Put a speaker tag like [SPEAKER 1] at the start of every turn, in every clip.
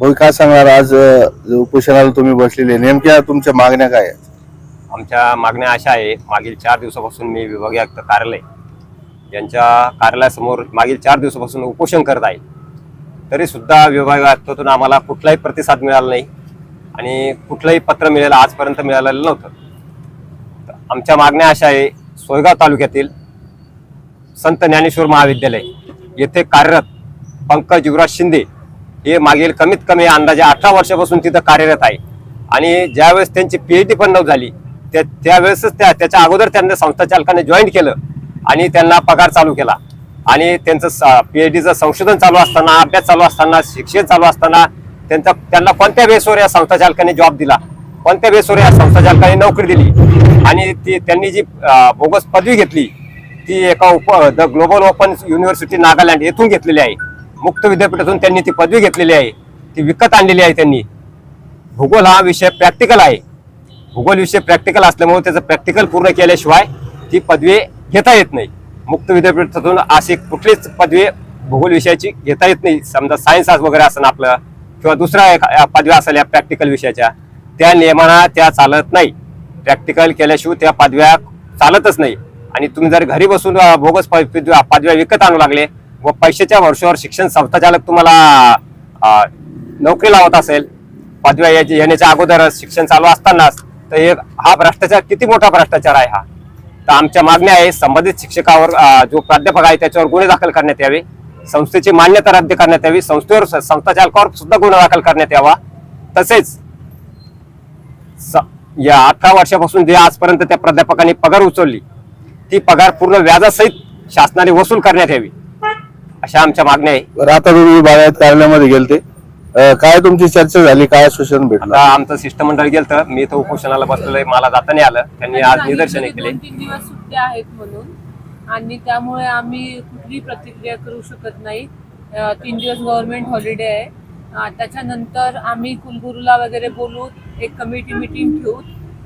[SPEAKER 1] भाऊ काय सांगणार? आज उपोषणाला तुम्ही बसलेले. नेमक्या तुमच्या मागण्या काय आहेत?
[SPEAKER 2] आमच्या मागण्या अशा आहे. मागील चार दिवसापासून मी विभागीय आयुक्त कार्यालय यांच्या कार्यालयासमोर मागील चार दिवसापासून उपोषण करत आहे. तरी सुद्धा विभागीय आयुक्तातून आम्हाला कुठलाही प्रतिसाद मिळाला नाही आणि कुठलंही पत्र मिळालं आजपर्यंत मिळालेलं नव्हतं. आमच्या मागण्या अशा आहे. सोयगाव तालुक्यातील संत ज्ञानेश्वर महाविद्यालय येथे कार्यरत पंकज युवराज शिंदे हे मागील कमीत कमी अंदाजे अठरा वर्षापासून तिथं कार्यरत आहे. आणि ज्यावेळेस त्यांची पीएच डी पण नव्हती झाली त्या त्यावेळेसच त्या त्याच्या अगोदर त्यांना संस्था चालकाने जॉईन केलं आणि त्यांना पगार चालू केला. आणि त्यांचं पीएच डीचं संशोधन चालू असताना अभ्यास चालू असताना शिक्षण चालू असताना त्यांचा त्यांना कोणत्या बेसवर या संस्था चालकाने जॉब दिला? कोणत्या बेसवर या संस्था चालकाने नोकरी दिली? आणि ती त्यांनी जी बोगस पदवी घेतली ती एका उप the global open university Nagaland येथून घेतलेली आहे. मुक्त विद्यापीठातून त्यांनी ती पदवी घेतलेली आहे. ती विकत आणलेली आहे त्यांनी. भूगोल हा विषय प्रॅक्टिकल आहे. भूगोल विषय प्रॅक्टिकल असल्यामुळे त्याचं प्रॅक्टिकल पूर्ण केल्याशिवाय ती पदवी घेता येत नाही. मुक्त विद्यापीठातून अशी कुठलीच पदवी भूगोल विषयाची घेता येत नाही. समजा सायन्स वगैरे असं आपलं किंवा दुसऱ्या पदव्या असेल या प्रॅक्टिकल विषयाच्या त्या नियमाना त्या चालत नाही. प्रॅक्टिकल केल्याशिवाय त्या पदव्या चालतच नाही. आणि तुम्ही जर घरी बसून भोगस बोगस पदव्या पदव्या विकत आणू लागले व पैशाच्या वर्षावर शिक्षण संस्थाचालक तुम्हाला नोकरी लावत असेल पदव्या याची- येण्याच्या अगोदर शिक्षण चालू असतानाच तर एक हा भ्रष्टाचार किती मोठा भ्रष्टाचार आहे हा? तर आमच्या मागण्या आहे संबंधित शिक्षकावर जो प्राध्यापक आहे त्याच्यावर गुन्हे दाखल करण्यात यावे. संस्थेची मान्यता रद्द करण्यात यावी. संस्थेवर संस्थाचालकावर सुद्धा गुन्हा दाखल करण्यात यावा. तसेच या अठरा वर्षापासून जे आजपर्यंत त्या प्राध्यापकांनी पगार उचलली ती पगार पूर्ण व्याजासहित शासनाने वसूल करण्यात यावी. अशा आमच्या मागण्या आहे.
[SPEAKER 1] बरं आता तुम्ही बागायत कार्यालयामध्ये गेलते. अ, काय तुमची चर्चा झाली? काय सूचना भेटलं?
[SPEAKER 2] आता आमचं शिष्टमंडळ गेलं तर मी इथं उपोषणाला बसलेलो आहे मला जाता नाही आलं. त्यांनी आज निदर्शने केले.
[SPEAKER 3] दोन तीन दिवस सुट्ट्या आहेत म्हणून. आणि त्यामुळे आम्ही कुठली प्रतिक्रिया करू शकत नाही. अं, तीन दिवस गव्हर्नमेंट हॉलिडे आहे. अं, त्याच्यानंतर आम्ही कुलगुरूला वगैरे बोलू एक कमिटी मिटिंग ठेवू.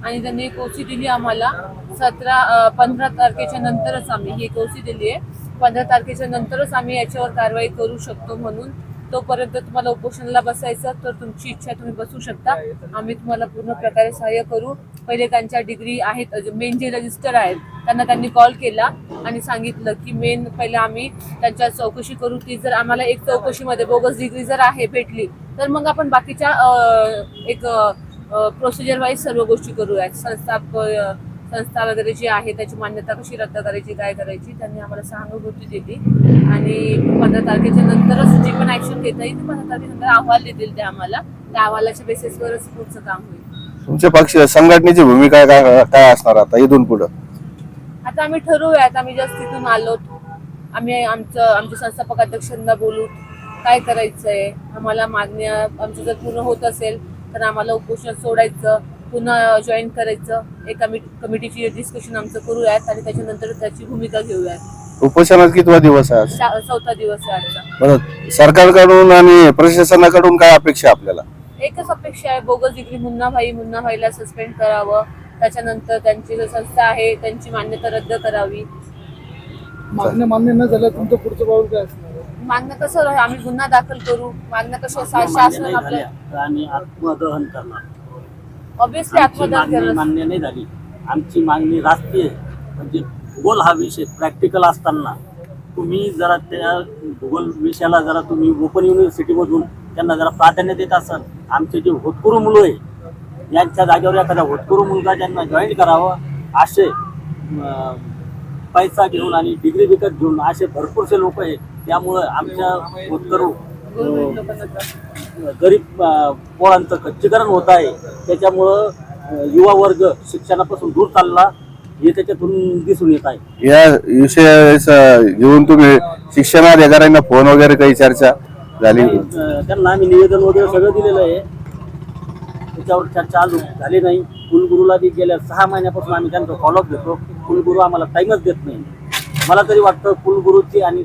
[SPEAKER 3] आणि त्यांनी एक ओसी दिली आम्हाला. सतरा पंधरा तारखेच्या नंतरच आम्ही ही एक ओसी दिली आहे. पंधरा तारखेच्या नंतरच आम्ही याच्यावर कारवाई करू शकतो म्हणून. तोपर्यंत तुम्हाला उपोषणाला बसायचं तर तुमची इच्छा तुम्ही बसू शकता. आम्ही तुम्हाला पूर्ण प्रकारे सहाय्य करू. पहिले त्यांच्या डिग्री आहेत मेन जे रजिस्टर आहेत त्यांना त्यांनी कॉल केला आणि सांगितलं की मेन पहिलं आम्ही त्यांच्या चौकशी करू. ती जर आम्हाला एक चौकशीमध्ये बोगस डिग्री जर आहे भेटली तर मग आपण बाकीच्या एक प्रोसिजर वाईज सर्व गोष्टी करूयात. संस्था संस्था वगैरे जी आहे त्याची मान्यता कशी रद्द करायची काय करायची त्यांनी आम्हाला सहानुभूती दिली. आणि पंधरा तारखेच्या नंतरच जी पण ऍक्शन घेता येईल पंधरा तारखेनंतर अहवाल देतील ते आम्हाला. त्या अहवालाच्या बेसिसवरच पुढचं काम होईल.
[SPEAKER 1] तुमच्या पक्ष संघटनेची भूमिका काय काय असणार आता इथून पुढं?
[SPEAKER 3] आता आम्ही ठरवूयात आम्ही जस्ट तिथून आलो आम्ही आमचं आमच्या संस्थापक अध्यक्षांना बोलू काय करायचंय? आम्हाला मागण्या आमचं जर पूर्ण होत असेल तर आम्हाला उपोषण सोडायचं. पुन्हा जॉईन करायचं. एक कमिटी कमिटीची डिस्कशन आमचं करूयात आणि त्याच्यानंतर त्याची भूमिका घेऊयात.
[SPEAKER 1] उपोषणात कितवा दिवस आहे आज.
[SPEAKER 3] चा- चौथा दिवस आहे आजचा.
[SPEAKER 1] बरं सरकारकडून आणि प्रशासनाकडून काय अपेक्षा आहे आपल्याला?
[SPEAKER 3] एकच अपेक्षा आहे बोगस डिग्री मुन्नाभाई मुन्नाभाईला सस्पेंड करावं. त्याच्यानंतर त्यांची जो संस्था आहे त्यांची मान्यता रद्द करावी.
[SPEAKER 4] मागण्या मान्य न झालं तुमचं पुढचं पाऊल काय असणार आहे?
[SPEAKER 3] मागणं कसं? आम्ही गुन्हा दाखल करू. मागणं कसं शा- शासन आपल्या
[SPEAKER 5] आणि आत्मदहन करणार.
[SPEAKER 3] ऑब्विसली
[SPEAKER 5] आमची
[SPEAKER 3] आत्मदान
[SPEAKER 5] मागणी
[SPEAKER 3] केलं
[SPEAKER 5] मान्य नाही झाली. आमची मागणी राष्ट्रीय म्हणजे भूगोल हा विषय प्रॅक्टिकल असताना तुम्ही जरा त्या भूगोल विषयाला जरा तुम्ही ओपन युनिव्हर्सिटीमधून त्यांना जरा प्राधान्य देत असाल. आमचे जे होतकरू मुलं आहे यांच्या जागेवर एखादा होतकरू मुलगा ज्यांना जॉईन करावं असे अं, पैसा घेऊन आणि डिग्री विकत घेऊन असे भरपूरसे लोक आहेत. त्यामुळं आमच्या होतकरू. गरीब अ, पोरांचं खच्चीकरण होत आहे. त्याच्यामुळं युवा वर्ग शिक्षणापासून दूर चालला हे त्याच्यातून दिसून येत आहे.
[SPEAKER 1] या विषय घेऊन तुम्ही शिक्षणाधिकाऱ्यांना फोन वगैरे काही चर्चा झाली?
[SPEAKER 5] त्यांना आम्ही निवेदन वगैरे सगळं दिलेलं आहे. त्याच्यावर चर्चा अजून झाली नाही. कुलगुरूला बी गेल्या सहा महिन्यापासून आम्ही त्यांचा फॉलोअप घेतो. कुलगुरू आम्हाला टाईमच देत नाही. मला तरी वाटतं कुलगुरूची आणि